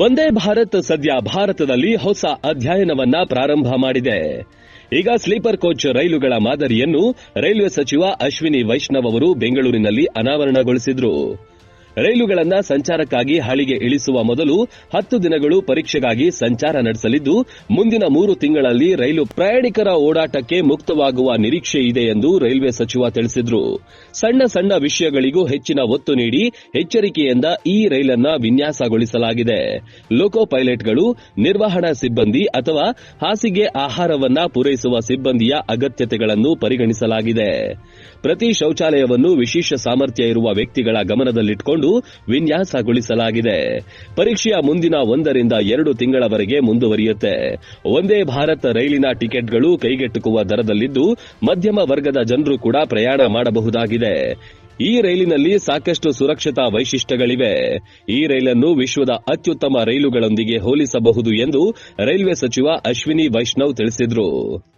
ವಂದೇ ಭಾರತ್ ಸದ್ಯ ಭಾರತದಲ್ಲಿ ಹೊಸ ಅಧ್ಯಯನವನ್ನ ಪ್ರಾರಂಭ ಮಾಡಿದೆ. ಈಗ ಸ್ಲೀಪರ್ ಕೋಚ್ ರೈಲುಗಳ ಮಾದರಿಯನ್ನು ರೈಲ್ವೆ ಸಚಿವ ಅಶ್ವಿನಿ ವೈಷ್ಣವ್ ಅವರು ಬೆಂಗಳೂರಿನಲ್ಲಿ ಅನಾವರಣಗೊಳಿಸಿದ್ರು. ರೈಲುಗಳನ್ನ ಸಂಚಾರಕ್ಕಾಗಿ ಹಳಿಗೆ ಇಳಿಸುವ ಮೊದಲು ಹತ್ತು ದಿನಗಳು ಪರೀಕ್ಷೆಗಾಗಿ ಸಂಚಾರ ನಡೆಸಲಿದ್ದು, ಮುಂದಿನ ಮೂರು ತಿಂಗಳಲ್ಲಿ ರೈಲು ಪ್ರಯಾಣಿಕರ ಓಡಾಟಕ್ಕೆ ಮುಕ್ತವಾಗುವ ನಿರೀಕ್ಷೆ ಇದೆ ಎಂದು ರೈಲ್ವೆ ಸಚಿವ ತಿಳಿಸಿದ್ರು. ಸಣ್ಣ ಸಣ್ಣ ವಿಷಯಗಳಿಗೂ ಹೆಚ್ಚಿನ ಒತ್ತು ನೀಡಿ ಎಚ್ಚರಿಕೆಯಿಂದ ಈ ರೈಲನ್ನ ವಿನ್ಯಾಸಗೊಳಿಸಲಾಗಿದೆ. ಲೋಕೋ ಪೈಲಟ್ಗಳು ನಿರ್ವಹಣಾ ಸಿಬ್ಬಂದಿ ಅಥವಾ ಹಾಸಿಗೆ ಆಹಾರವನ್ನ ಪೂರೈಸುವ ಸಿಬ್ಬಂದಿಯ ಅಗತ್ಯತೆಗಳನ್ನು ಪರಿಗಣಿಸಲಾಗಿದೆ. ಪ್ರತಿ ಶೌಚಾಲಯವನ್ನು ವಿಶೇಷ ಸಾಮರ್ಥ್ಯ ಇರುವ ವ್ಯಕ್ತಿಗಳ ಗಮನದಲ್ಲಿಟ್ಟುಕೊಂಡು ವಿನ್ಯಾಸಗೊಳಿಸಲಾಗಿದೆ. ಪರೀಕ್ಷೆಯ ಮುಂದಿನ ಒಂದರಿಂದ ಎರಡು ತಿಂಗಳವರೆಗೆ ಮುಂದುವರಿಯುತ್ತೆ. ಒಂದೇ ಭಾರತ್ ರೈಲಿನ ಟಿಕೆಟ್ಗಳು ಕೈಗೆಟುಕುವ ದರದಲ್ಲಿದ್ದು, ಮಧ್ಯಮ ವರ್ಗದ ಜನರು ಕೂಡ ಪ್ರಯಾಣ ಮಾಡಬಹುದಾಗಿದೆ. ಈ ರೈಲಿನಲ್ಲಿ ಸಾಕಷ್ಟು ಸುರಕ್ಷತಾ ವೈಶಿಷ್ಟ್ಯಗಳಿವೆ. ಈ ರೈಲನ್ನು ವಿಶ್ವದ ಅತ್ಯುತ್ತಮ ರೈಲುಗಳೊಂದಿಗೆ ಹೋಲಿಸಬಹುದು ಎಂದು ರೈಲ್ವೆ ಸಚಿವ ಅಶ್ವಿನಿ ವೈಷ್ಣವ್ ತಿಳಿಸಿದ್ರು.